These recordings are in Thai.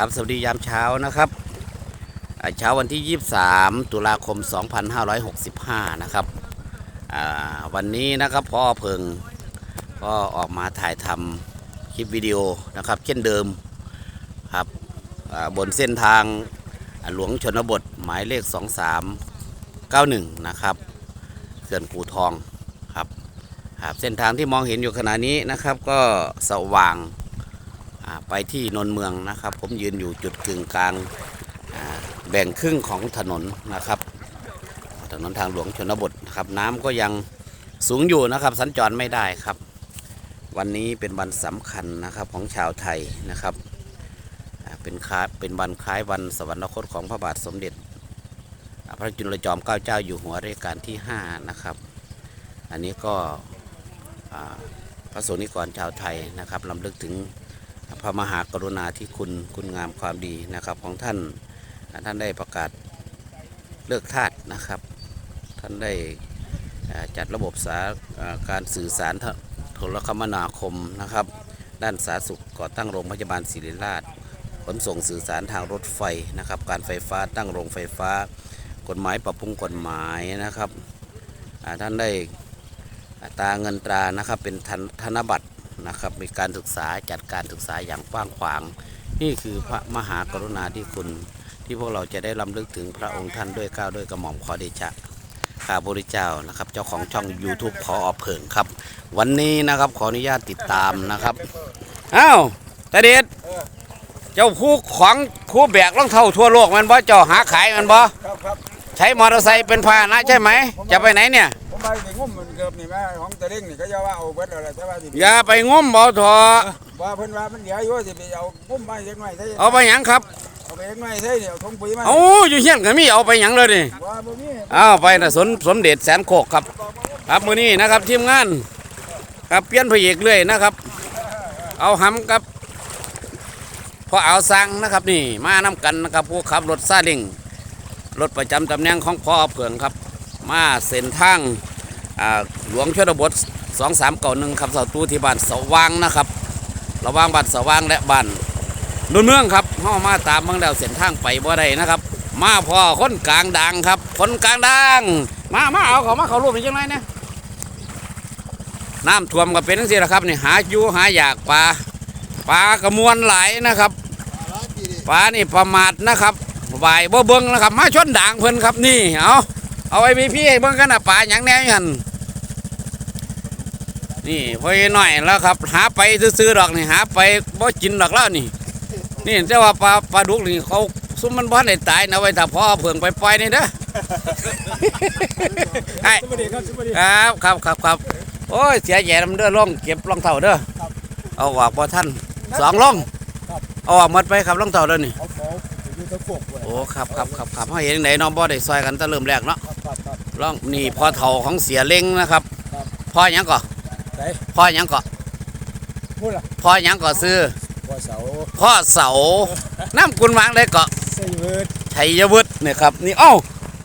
ครับสวัสดียามเช้านะครับเช้าวันที่ 23 ตุลาคม 2565 นะครับวันนี้นะครับพ่อเพิงก็ออกมาถ่ายทำคลิปวิดีโอนะครับ เช่นเดิมครับบนเส้นทางหลวงชนบทหมายเลข 2391 นะครับเขื่อนกูทองครับครับเส้นทางที่มองเห็นอยู่ขณะนี้นะครับ ก็สว่าง ไปที่นนเมืองนะครับ ผมยืนอยู่จุดกึ่งกลางแบ่งครึ่งของถนนนะครับ ถนนทางหลวงชนบทนะครับ น้ำก็ยังสูงอยู่นะครับ สัญจรไม่ได้ครับ วันนี้เป็นวันสำคัญนะครับของชาวไทยนะครับเป็นคล้ายเป็นวันคล้ายวันสวรรคตของพระบาทสมเด็จ พระจุลจอมเกล้าเจ้าอยู่หัวรัชกาลที่ 5 นะครับ อันนี้ก็พระสงฆ์นิกรชาวไทยนะครับลำลึกถึง พระมหากรุณาธิคุณคุณงามความดีนะครับของท่านท่านได้ประกาศเลิกทาสนะครับ ท่านได้จัดระบบสาการสื่อสารโทรคมนาคมนะครับ ด้านสาธารณสุขก่อตั้งโรงพยาบาลศิริราชขนส่งสื่อสารทางรถไฟนะครับ การไฟฟ้าตั้งโรงไฟฟ้า กฎหมายปรับปรุงกฎหมายนะครับท่านได้ตาเงินตรานะครับเป็นธนบัตร นะครับ มีการศึกษาจัดการศึกษาอย่างกว้างขวาง นี่คือพระมหากรุณาธิคุณ ที่พวกเราจะได้ลำลึกถึงพระองค์ท่านด้วยเกล้าวด้วยกระหม่อมขอเดชะข้าพระเจ้านะครับ เจ้าของช่อง YouTube พออเผิงครับ วันนี้นะครับขออนุญาตติดตามนะครับอ้าวตาเด็ดเจ้าคู่ของคู่แบกรองเท้าทั่วโลกมันบ่เจ้าหาขายมันบ่ครับครับใช้มอเตอร์ไซค์เป็นพาหนะใช่ไหม จะไปไหนเนี่ยผมไปถึงงุ่มมัน เกือบนี่แม่ของตะเด้งนี่ก็จะว่าเอาเบิดอะไรแต่ว่าสิอย่าไปงมบ่ทอว่าเพิ่นว่ามันเหลืออยู่สิไปเอางุ่มมาเล็กน้อยใช่เอาไปหยังครับเอาไปเล็กน้อยใช่เดี๋ยวทงปุ๋ยมาเอาอยู่เฮียนก็มีเอาไปหยังเลยนี่ว่าบ่มีเอาไปนะสนสมเด็จแสนโคกครับ ครับมือนี้นะครับทีมงานครับเปลี่ยนพระเอกเรื่อยนะครับ เอาหำกับพอเอาสังนะครับนี่มาน้กันนะครับผู้ขับรถซาเลิงรถประจำตำแหน่งของพ่อเผืองครับ มาเส้นทางอ่า หลวงชนบทสองสามเก่าหนึ่งครับเสาตู้ที่บ้านสว่างนะครับ ระว่างบ้านสว่างและบ้านนุ่นเมืองครับเข้ามาตามเมืองแล้วเส้นทางไปบ่ได้นะครับ มาพอคนกลางดังครับ คนกลางดังมามาเอาเขามาเขารูปเป็นยังไงเนี่ยน้ำท่วมก็เป็นทั้งสี่ละครับนี่หาอยู่หาอยากปลาปลากระมวลไหลนะครับปลานี่ประมาทนะครับบายบ่เบิ้งนะครับ มาชนด่างเพิ่นครับนี่เอา เอาไอ้พี่พี่ให้เบิ้งกันนะปลาอย่างแน่ยันนี่พอหน่อยแล้วครับ หาไปซื้อๆดอกนี่หาไปบ่กินดอกแล้วนี่ นี่แต่ว่าปลาปลาดุกนี่เขาซุมมันบ้านได้ตายนะไว้ถ้าพ่อเพิ่งไปปล่อยนี่เด้อไอ้สวัสดีครับสวัสดีครับครับครับครับโอ้ยเสียแย่ลำเด้อล่องเก็บรองเท้าเด้อเอาออกบ่ท่านสองล่องเอาออกหมดไปครับรองเท้าเด้อนี่เขาข ออยู่ตะกบไว้โอ้ครับครับครับครับเขาเห็นไหนน้องบ่ได้ซอยกันแตะเริ่มแรกเนาะครับครับครับล่องนี่พ่อเฒ่าของเสียเล้งนะครับครับ พ่อหยังก่อไหนพ่อหยังก่อพูดล่ะพ่อหยังก่อซื้อว่าเสาพ่อเสาน้ำกุนวางได้เกาะใส่เวิร์ดชัยวุฒิเนี่ยครับนี่เอ้า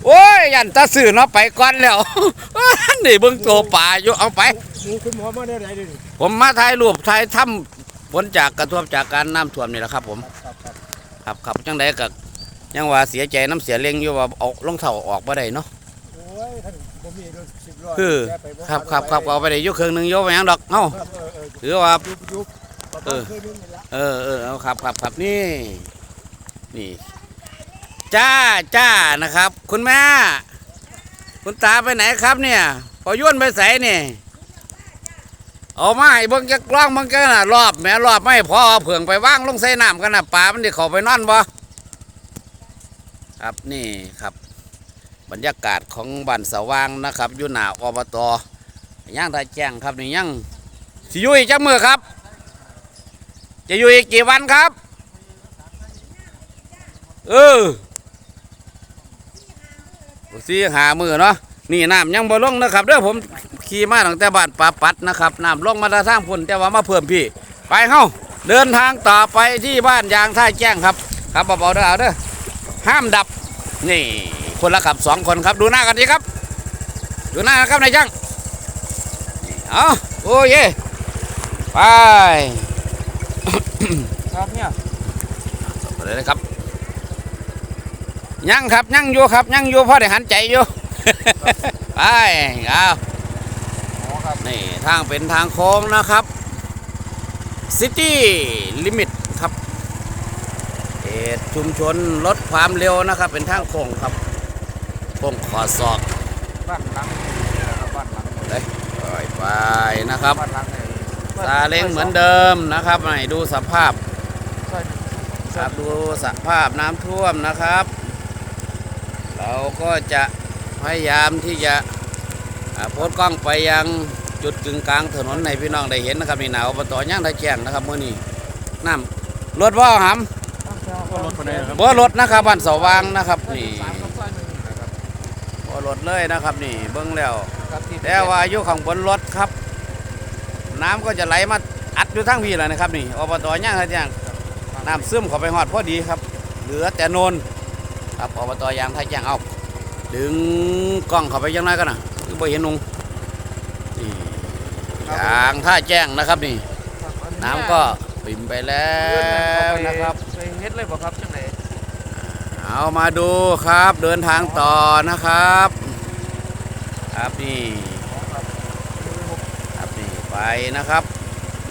โอ้ยยันตาสื่อเนาะไปก่อนแล้ว นี่เบิ่งตัวป่าอยู่เอาไปหมูคุณหมอมาได้ไหนดิผมมาถ่ายรูปถ่ายถ้ำผลจากกระทบจากการน้ำท่วมนี่แหละครับผม ครับครับครับครับจังไดก็ยังว่าเสียใจน้ำเสียเล็งอยู่ว่าเอารองเท้าออกบ่ได้เนาะโอ้ยท่านบ่มีรถสิบล้อคือแกไปบ่ครับครับครับเอาไปได้อยู่ครึ่งหนึงโยไปหยังดอกเอ้าครับเออเออถือว่า ยุบยุบประเอมาณอคืนนึงนี่ละเออเออเอาครับครับครับนี่ นี่ จ้าจ้านะครับ คุณแม่ คุณตาไปไหนครับเนี่ย พอยุ่นไปใส่นี่ เอาไม้เบิ่งจักล่องเบิ่งกันน่ะรอบแหม่รอบไม่พอเผื่องไปว่างลงใส่น้ำกันน่ะปลามันได้เขาไปนอนบ่ครับนี่ครับ บรรยากาศของบ้านสว่างนะครับอยู่หนาอบตย่างตาแจ้งครับนี่ยังสิยุยจักมือครับ จะอยู่อีกกี่วันครับเออสี่หามือเนาะนี่น้ำยังบ่ลงนะครับเด้อผม ขี่มาตั้งแต่บ้านป่าปัดนะครับน้ำลงมาทางพุ่นแต่ว่ามาเพิ่มพี่ ไปเฮ้าเดินทางต่อไปที่บ้านยางท่าแจ้งครับครับเบาๆเด้อเอาเด้อห้ามดับนี่ คนละขับสองคนครับดูหน้ากันดีครับ ดูหน้านะครับนายจ้างนี่เอาโอ้เยไปครับเนี่ยไปเลยนะครับยังครับยังอยู่ครับยังอยู่พ่อได้หันใจอยู่ ไปเอาอ๋อ ครับนี่ทางเป็นทางโค้งนะครับซิตี้ลิมิตครับเขตชุมชนลดความเร็วนะครับ เป็นทางโค้งครับโค้งขอศอกบ้านหลังนะครับบ้านหลังเลยปล่อยไปนะครับบ้านหลังเนี่ยซาเล้งเหมือนเดิมนะครับให้ดูสภาพใช่ครับดูสภาพน้ำท่วมนะครับ เราก็จะพยายามที่จะอ่าโพสต์กล้องไปยัง จุดกึ่งกลางถนนให้พี่น้องได้เห็นนะครับนี่หนาวปตอย่างตะแจ้งนะครับเมื่อนี้น้ำรถว่าหก็รถคนนี้ครับำบ่รถนะครับบ้านเสว่างนะครับนี่สามกับซอยหนึ่งนะครับบ่รถเลยนะครับนี่เบิ้งแล้วครับที่แต่ว่าอยู่ข้างบนรถครับ น้ำก็จะไหลมาอัดอยู่ทั้งพี่แหละนะครับนี่อบตย่างตะแจ้งน้ำซึมเข้าไปหอดพอดีครับ เหลือแต่โนนครับอบตยางท่าแจ้งเอาดึงกล้องเข้าไปยังไงกันนะคือบ่เห็นนุงนี่ ยางท่าแจ้งนะครับนี่ น้ำก็ปิ่มไปแล้วนะครับไปเฮ็ดเลยบ่ครับจังไหนเอามาดูครับเดินทางต่อนะครับ ครับนี่ครับนี่ไปนะครับ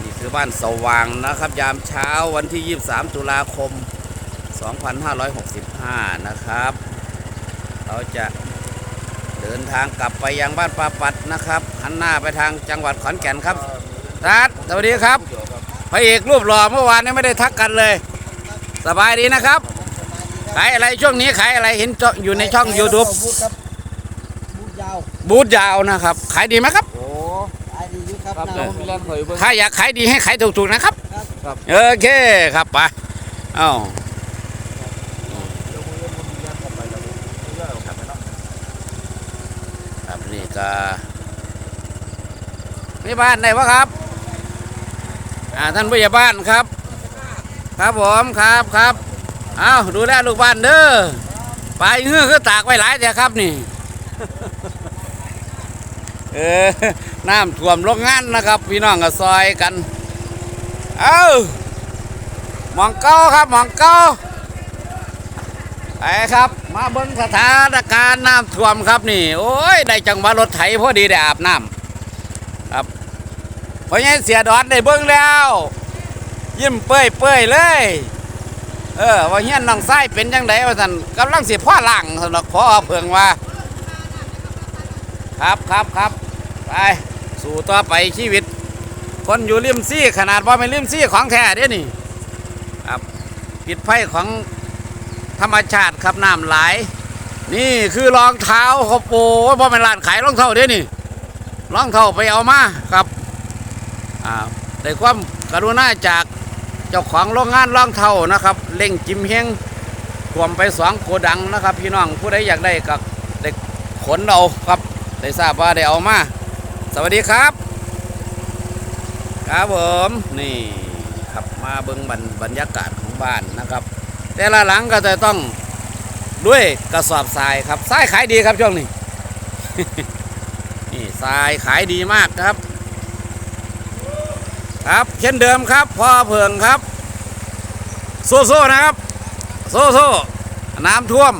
นี่คือบ้านสว่างนะครับ ยามเช้าวันที่ 23 ตุลาคม 2565 นะครับ เราจะ เดินทางกลับไปยังบ้านปาปัดนะครับหันหน้าไปทางจังหวัดขอนแก่นครับทัดสวัสดีครับพระเอกรูปหล่อเมื่อวานนี้ไม่ได้ทักกันเลย สบายดีนะครับ ขายอะไรช่วงนี้ขายอะไรเห็นช่องอยู่ในช่อง YouTube บูธครับบูธยาวบูธยาวนะครับ ขายดีไหมครับโอ้ขายดีอยู่ครับครับหเดี๋ยวน้าผมแล่นเคยเบิ่งถ้าอยากขายดีให้ขายถูกๆนะครับครับโอเคครับไปเอ้าเดี๋ยวผมเล่นผมแล่นเข้าไปแล้วผมเลื่อนออกไปเนาะ ครับนี่ ก็นี่บ้านไหนวะครับ อ่าท่านผู้ใหญ่บ้านครับ ครับผมครับครับเอ้าดูแลลูกบ้านเด้อไปเงื้อคือตากไว้หลายแต่ครับนี่เออน้ำท่วมโรงงานนะครับ พี่น้องก็ซอยกัน เอ้าหมองเก้าครับหมองเก้า ไปครับ มาเบิ้งสถานการณ์น้ำท่วมครับนี่ โอ้ย ได้จังหวะรถไถพอดีได้อาบน้ำครับเพราะงั้นเสียดอนได้เบิ้งแล้ว ยิ้มเปื่อยเปื่อยเลย เออ ว่าเฮียนน้องไส้เป็นจังไดว่าสันกำลังเสียพ่อหลังสำหรับพ่อเพิ่งว่า ครับครับครับไปสู่ต่อไปชีวิต คนอยู่ริมซี่ขนาดว่าเป็นริมซี่ของแท้เด้นี่ ครับผิดไพ่ของ ธรรมชาติครับน้ำไหลนี่คือรองเท้าเขาโปว่าเป็นร้านขายรองเท้าเด้นี่รองเท้าไปเอามาครับอ่าได้ความกรุณาจากเจ้าของโรงงานรองเท้านะครับเล่งจิมเฮงรวมไปสองโกดังนะครับ พี่น้องผู้ใดอยากได้ก็ได้ขนเอาครับได้ทราบว่าได้เอามา สวัสดีครับ ครับผมนี่ครับมาเบิ่งบรรยากาศของบ้านนะครับ แต่ละหลังก็จะต้องด้วยกระสอบทรายครับทรายขายดีครับช่วงนี้นี่ทรายขายดีมากครับ ครับเช่นเดิมครับพ่อเพิงครับโซ่ๆนะครับโซ่ๆน้ำท่วม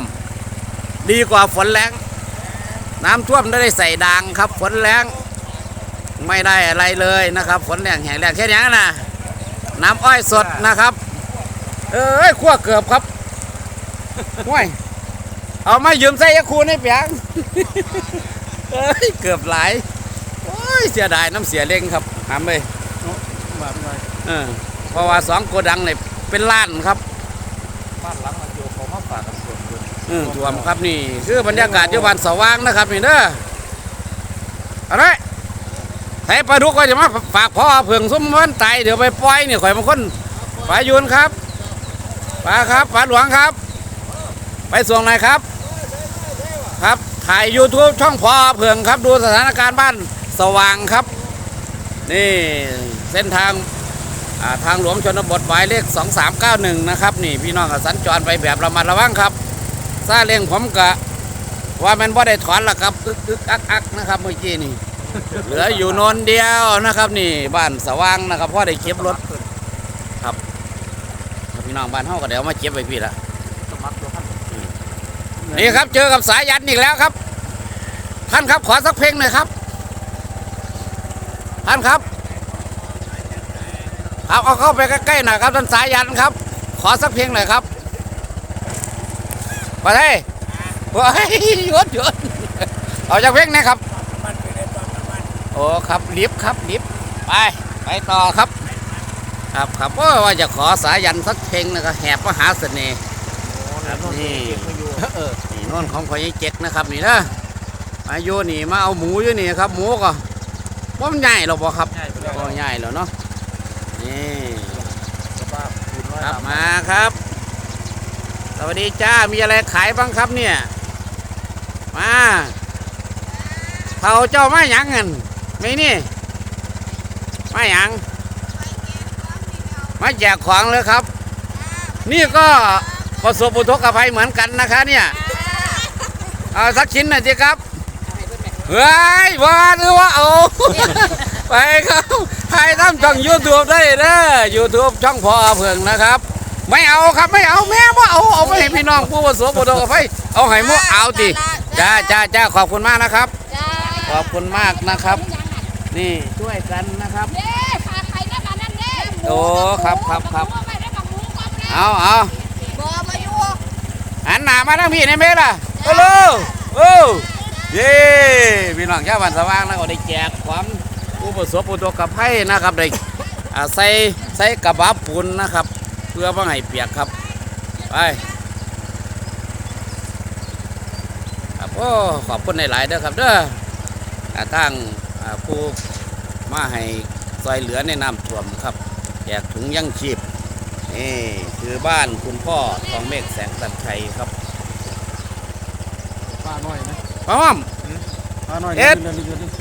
ดีกว่าฝนแรงน้ำท่วมได้ใส่ดางครับ ฝนแรงไม่ได้อะไรเลยนะครับ ฝนแรงแห้งแรงแค่นี้นะน้ำอ้อยสดนะครับ เอ้ยขั้วเกือบครับห่วยเอามายืมใส่ยาคูในเปียงเอ้ยเกือบหลายโอ้ยเสียดายน้ำเสียเล้งครับหามเลยแบบไงเออเพราะว่าสองโกดังเนี่ยเป็นล้านครับบ้านหลังมันอยู่เขามาฝากกันส่วนเกินอืมท่วมครับนี่ คือบรรยากาศอยู่บ้านสว่างนะครับนี่เด้ออะไรไทยปลาดุกก็จะมาฝากพ่อเผื่องซุ้มวันไตเดี๋ยวไปปล่อยนี่ข่อยบางคนปลายูนครับ ปลาครับปลาหลวงครับ ไปส่งไหนอยครับ ครับถ่าย YouTube ช่องพอเผื่องครับ ดูสถานการณ์บ้านสว่างครับ นี่เส้นทางาทางหลวงชนบทหมายเลข 2391 นะครับ นี่พี่น้องสัญจรไปแบบระมัดระวังครับซาเล้งผมกะว่ามันบ่ได้ถอนละครับอึกอึกอักอักนะครับเมื่อกี้นี่ เหลืออยู่นนเดียวนะครับ นี่บ้านสว่างนะครับพ่อได้เก็บรถ พี่น้องบ้านเฮาก็เดี๋ยวมาเก็บไว้พี่ละสมัครตัวท่านนี่ครับเจอกับสายยันอีกแล้วครับ ท่านครับขอสักเพลงหน่อยครับ ท่านครับครับเอาเข้าไปใกล้ๆหน่อยครับท่านสายยันครับ ขอสักเพลงหน่อยครับไปเฮ้ยว้ายหยุดหยุดเอาจากเพลงนะครับโอ้ครับลิฟต์ครับลิฟต์ไปไปต่อครับ ครับครับโอ้ว่าจะขอสายันสักเพลงนะครับแหบมหาเสน่ห์ครับนี่เออนี่โน่นของพ่อใหญ่เจ๊กนะครับนี่นะมาโยนี่มาเอาหมูอยู่นี่ครับหมูก็ว่ามันใหญ่หรอบ่ครับง่ายไปแล้วก็ใหญ่แล้วเนาะนี่สภาพคุณว่าครับมาครับ สวัสดีจ้ามีอะไรขายบ้างครับเนี่ยมาเผาเจ้ามาหยังเงินไม่นี่มาหยัง มาแจกของเลยครับ นี่ก็ประสบอุทกภัยเหมือนกันนะคะเนี่ยเอาสักชิ้นหน่อยสิครับเฮ้ยว่าหรือว่าเอาไปครับใครทำช่องยูทูบได้เด้อยูทูบช่องพอเพิงนะครับ ไม่เอาครับไม่เอาแม่ว่าเอาเอาไปให้พี่น้องผู้ประสบอุทกภัยเอาให้หมั่วเอาติจ้าจ้าจ้าขอบคุณมากนะครับ ขอบคุณมากนะครับ นี่ช่วยกันนะครับ โอ้ครับครับครับหมูไปได้บักหมูกรอบแล้วเอาเอาบ่มาอยู่หันหน้ามาทางพี่ในเมล่ะฮัลโหลโอ้เย้พี่น้องชาวบ้านสว่างนะก็ได้แจกความผู้ประสบอุทกภัยนะครับได้อ่าใส่ใส่กระบะปูนนะครับ เพื่อว่าให้เปียกครับไปครับโอ้ขอบคุณหลายๆเด้อครับเด้ออ่าทางอ่าผู้มาให้ซอยเหลือในน้ำท่วมครับแจกถุงยังชีพนี่คือบ้านคุณพ่อทองเมฆแสงสันชัยครับป้าน้อยนะพร้อม ป้าน้อยเอ็ดเดินเดินเดิน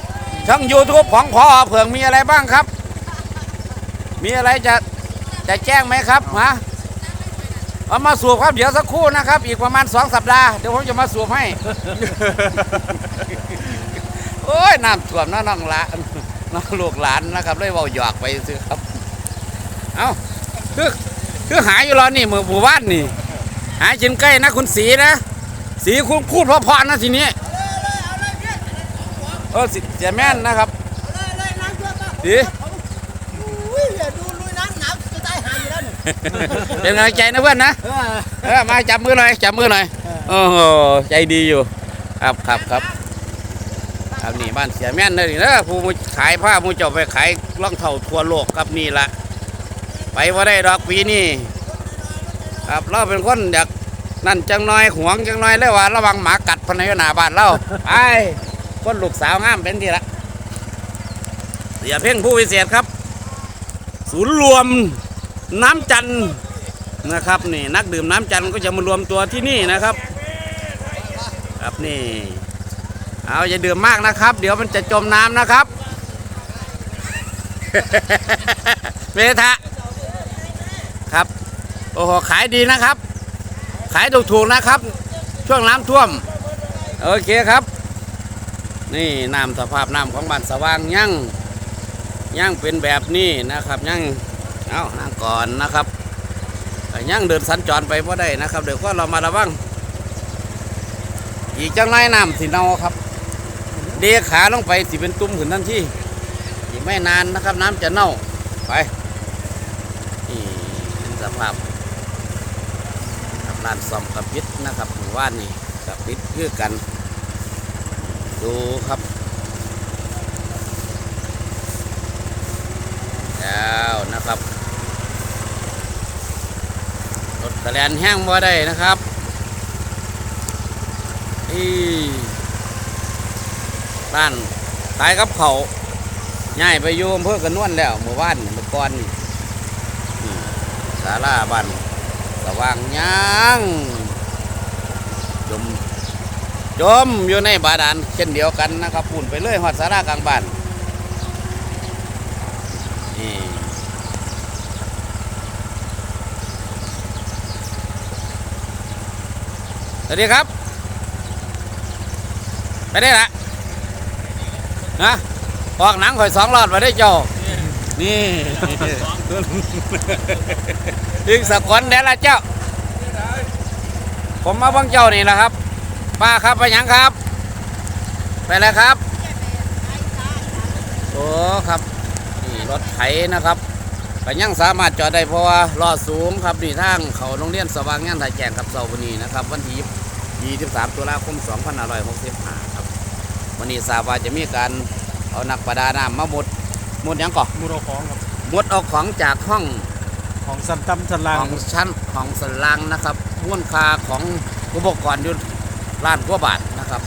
ช่อง YouTube ของพ่อเผืองมีอะไรบ้างครับ มีอะไรจะจะแจ้งไหมครับฮะเอามาสูบครับเดี๋ยวสักครู่นะครับ อีกประมาณ 2 สัปดาห์เดี๋ยวผมจะมาสูบให้ โอ้ยน้ำท่วมนะน้องหลานน้องลูกหลานนะครับเลยเบาหยอกไปซื้อครับ เอาคือคือหายอยู่รอนี่มือหมู่บ้านนี่ หายจินใกล้นะคุณสีนะ สีคุณพูดเพราะๆนะทีนี้เออสิเสียแม่นนะครับสีอุ้ยเดี๋ยวดูลุยน้ำหนาวจะตายหาอยู่แล้วเนี่ยเป็นกำลังใจนะเพื่อนนะเออเออมาจับมือหน่อยจับมือหน่อยโอ้โหใจดีอยู่ ครับครับครับครับนี่บ้านเสียแม่นเลยนะผู้มูขายผ้ามูเจ้าไปขายล่องเท่าทั่วโลกครับนี่ละ ไปว่าได้ดอกปีนี้ครับเราเป็นคนอยากนั่นจังน้อยหวงจังน้อยเลยว่า ระวังหมากัดพนัยหนาบ้านเราไอ้คนลูกสาวงามเป็นทีละเสียเพ่งผู้พิเศษครับ ศูนย์รวมน้ำจันทร์นะครับนี่นักดื่มน้ำจันทร์ก็จะมารวมตัวที่นี่นะครับ ครับนี่เอาอย่าดื่มมากนะครับ เดี๋ยวมันจะจมน้ำนะครับเมทะครับ โอ้โหขายดีนะครับ ขายถูกๆนะครับ ช่วงน้ำท่วม โอเคครับ นี่น้ำสภาพน้ำของบ้านสว่างยังยังเป็นแบบนี้นะครับยังเอานั่งก่อนนะครับแต่งเดินสัญจรไปบ่ได้นะครับ เดี๋ยวก็เรามาระวังอีกจังไรน้ำสิเนาครับ เดขาลงไปสิเป็นตุ่มขึ้นทันทีอีกไม่นานนะครับ น้ำจะเน่าไปนี่สภาพ รับร้านซ่อมกับปิดนะครับหมู่บ้านนี่กับปิดคือกัน ดูครับแล้วนะครับรถกระแลนแห้งบ่ได้นะครับอีร้านขายกับเขาวย้ายไปอยู่อำเภอกระนวนแล้วเมื่อวานเมื่อก่อนนี่นี่ศาลาบ้าน สว่างยังจมจมอยู่ในบาดาลเช่นเดียวกันนะครับปุ่นไปเลยหอดศาลากลางบ้านนี่สวัสดีครับ ไปได้ละนะออกหนังข่อยสองรอดมาได้เจ้านี่ ถึงสะกลแล้วล่ะเจ้า ผมมาบังเจ้านี่แหละครับป้าครับไปยังครับ ไปแล้วครับโอ้ครับนี่รถไถนะครับก็ยังสามารถจอดได้เพราะว่าล้อสูงครับนี่ทางเขาโรงเรียนสว่างงานถ่ายแจงกับเสาร์วันนี้นะครับ วันที่23ตุลาคม2565ครับ วันนี้ทราบว่าจะมีการเอานักประดาน้ำมาหมดหมดยังก่อมูโรของครับ หมดเอาของจากห้องของสันตำสันลางของชั้นของสลังนะครับม้วนคาของอุปกรณ์อยู่ล้านกว่าบาทนะครับ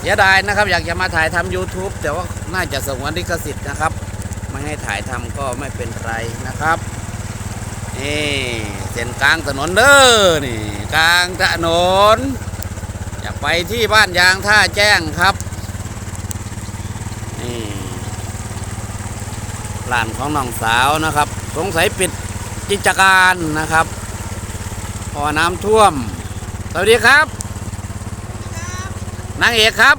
เสียดายนะครับ อยากจะมาถ่ายทำ YouTube แต่ว่าน่าจะสงวนลิขสิทธิ์นะครับ ไม่ให้ถ่ายทำก็ไม่เป็นไรนะครับนี่เส้นกลางถนนเด้อนี่กลางถนนอยากไปที่บ้านยางท่าแจ้งครับ ร้านของน้องสาวนะครับ สงสัยปิดกิจการนะครับพอน้ำท่วม สวัสดีครับนางเอกครับ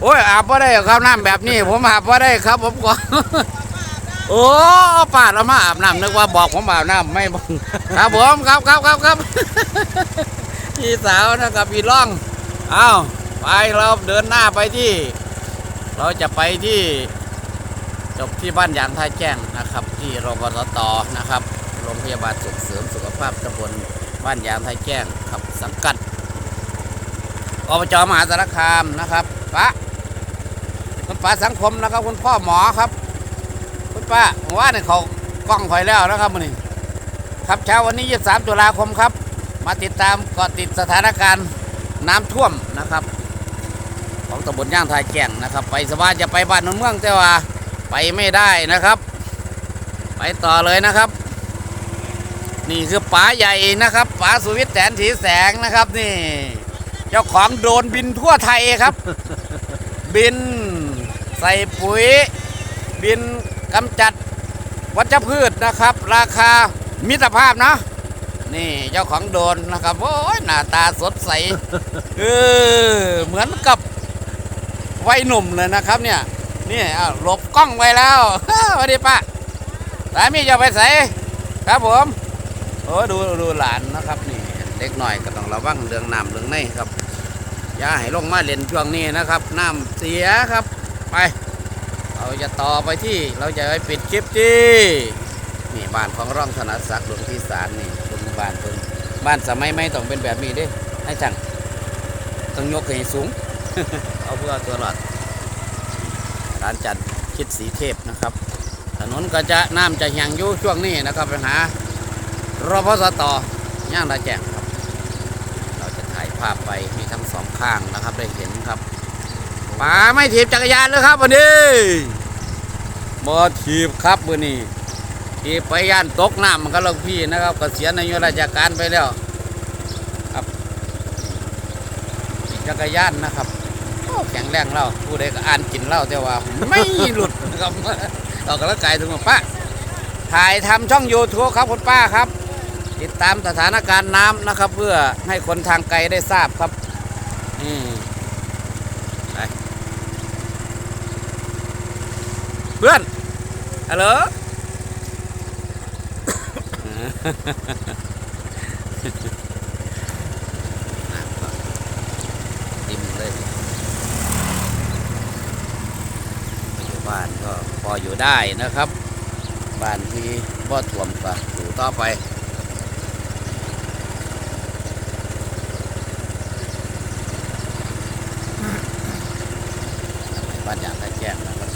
โอ้ยอาบว่าได้ครับน้ำแบบนี้ ผมอาบว่าได้ครับ ผมก่อนโอ้ป้าเรามาอาบน้ำนึกว่าบอกผมอาบน้ำไม่บอกครับผมครับครับครับครับพี่สาวนะครับพี่ล่อง เอาไปเราเดินหน้าไปที่ เราจะไปที่จบที่บ้านยางท่าแจ้งนะครับ ที่รพสตนะครับโรงพยาบาลส่งเสริมสุขภาพตำบลบ้านยางท่าแจ้งครับสังกัดอบจมหาสารคามนะครับป้าคุณป้าสังคมนะครับคุณพ่อหมอครับ คุณป้าว่าเนี่ยเขากล้องคอยแล้วนะครับมื้อนี้ครับเช้าวันนี้ 23 ตุลาคมครับ มาติดตามเกาะติดสถานการณ์น้ำท่วมนะครับ ตำบลย่างท่าแจ้งนะครับ ไปสบายจะไปบ้านนนเมืองแต่ว่าไปไม่ได้นะครับ ไปต่อเลยนะครับ นี่คือป๋าใหญ่นะครับป๋าสุวิทย์แสนสีแสงนะครับ นี่ เจ้าของโดรนบินทั่วไทยครับ บินใส่ปุ๋ย บินกำจัดวัชพืชนะครับ ราคามิตรภาพนะนี่เจ้าของโดนนะครับโอ้ยหน้าตาสดใสเออเหมือนกับ วัยหนุ่มเลยนะครับเนี่ยนี่หลบกล้องไว้แล้วสวัสดีป้าสามีจะไปใส่ครับผมโอ้ดูดูหลานนะครับนี่เด็กหน่อยก็ต้องระวังเรื่องน้ำเรื่องในครับอย่าให้ลงมาเล่นช่วงนี้นะครับน้ำเสียครับไป เราจะต่อไปที่เราจะไปปิดคลิปที่นี่บ้านของร่องธนศักดิ์หลวงที่สารนี่คุณบ้านคุณบ้านสมัยไม่ต้องเป็นแบบนี้เด้ให้จังต้องยกให้สูง เอาเพื่อตัวรอดร้านจัดคิดสีเทพนะครับ ถนนก็จะน้ำจะแหงอยู่ช่วงนี้นะครับไปหารพสตย่างตาแจงครับ เราจะถ่ายภาพไปให้ทั้งสองข้างนะครับได้เห็นครับป๋าไม่ถีบจักรยานเลยครับวันนี้บ่ถีบครับวันนี้ถีบไปย่านตกน้ำมันก็ลงพี่นะครับเกษียณอายุราชการไปแล้ว ครับจักรยานนะครับ แข็งแรงเราผู้ใดก็อ่านกินเหล้าแต่ว่าไม่หลุดนะครับเราก็ละกายถึงป้าถ่ายทำช่องยูทูบครับคุณป้าครับ ติดตามสถานการณ์น้ำนะครับ เพื่อให้คนทางไกลได้ทราบครับ อืมไปเพื่อนฮัลโหล ดิมเลย อยู่บ้านก็พ ออยู่ได้นะครับ บ้านที่บ่ถ่วมก็อยู่ต่อไปบ้านอย่างไรแจ้งนะครับ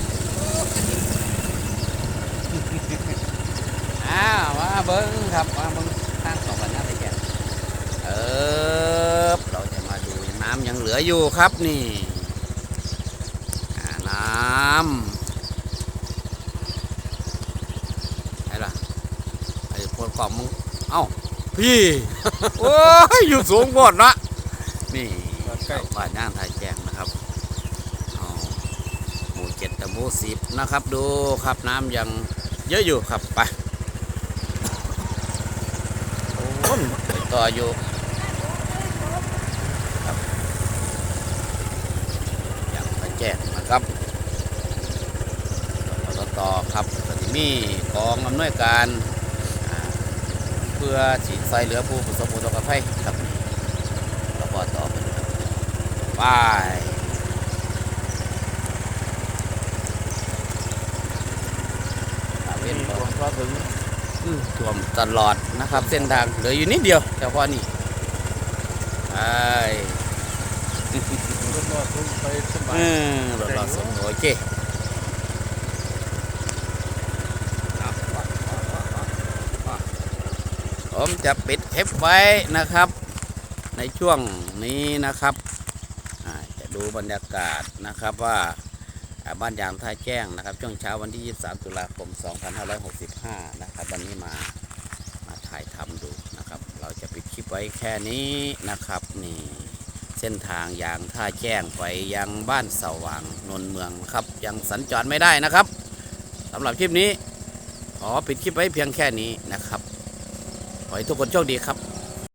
อ้าวมาเบิ้งครับมาเบิ้งข้างของบ้านอย่างไรแจ้งเออเราจะมาดูน้ำยังเหลืออยู่ครับนี่อ่าน้ำไหนล่ะไอ้พว กกล่องมึงเอ้าพี่โอ้ยอยู่สูงโพดเนาะนี่บ้านย่างไทยแจ้งนะครับเอาหมู่เจ็ดกับหมู่สิบนะครับ ดูครับน้ำยังเยอะอยู่ครับไปโอ้ยไปต่ออยู่อย่างไปแจ้งนะครับรถตครับก็สิมีกองอำนวยการอ่าเพื่อสิใส่เหลือผู้ประสบอุทกภัยครับอบตเพิ่นครับไปเป็เป็นรวมก็ถึงท่วมตลอดนะครับ เส้นทางเหลืออยู่นิดเดียวเฉพาะนี่ไอ้รถรอดไปสบายอืมรถรอดสมโอเคเอา ผมจะปิดเทปไว้นะครับ ในช่วงนี้นะครับจะดูบรรยากาศนะครับว่าบ้านยางท่าแจ้งนะครับ ช่วงเช้าวันที่ 23 ตุลาคม 2565 นะครับ วันนี้มามาถ่ายทำดูนะครับ เราจะปิดคลิปไว้แค่นี้นะครับนี่เส้นทางยางท่าแจ้งไปยังบ้านสว่างนนเมืองครับ ยังสัญจรไม่ได้นะครับสำหรับคลิปนี้ขอปิดคลิปไว้เพียงแค่นี้นะ ให้ทุกคนโชคดีครับ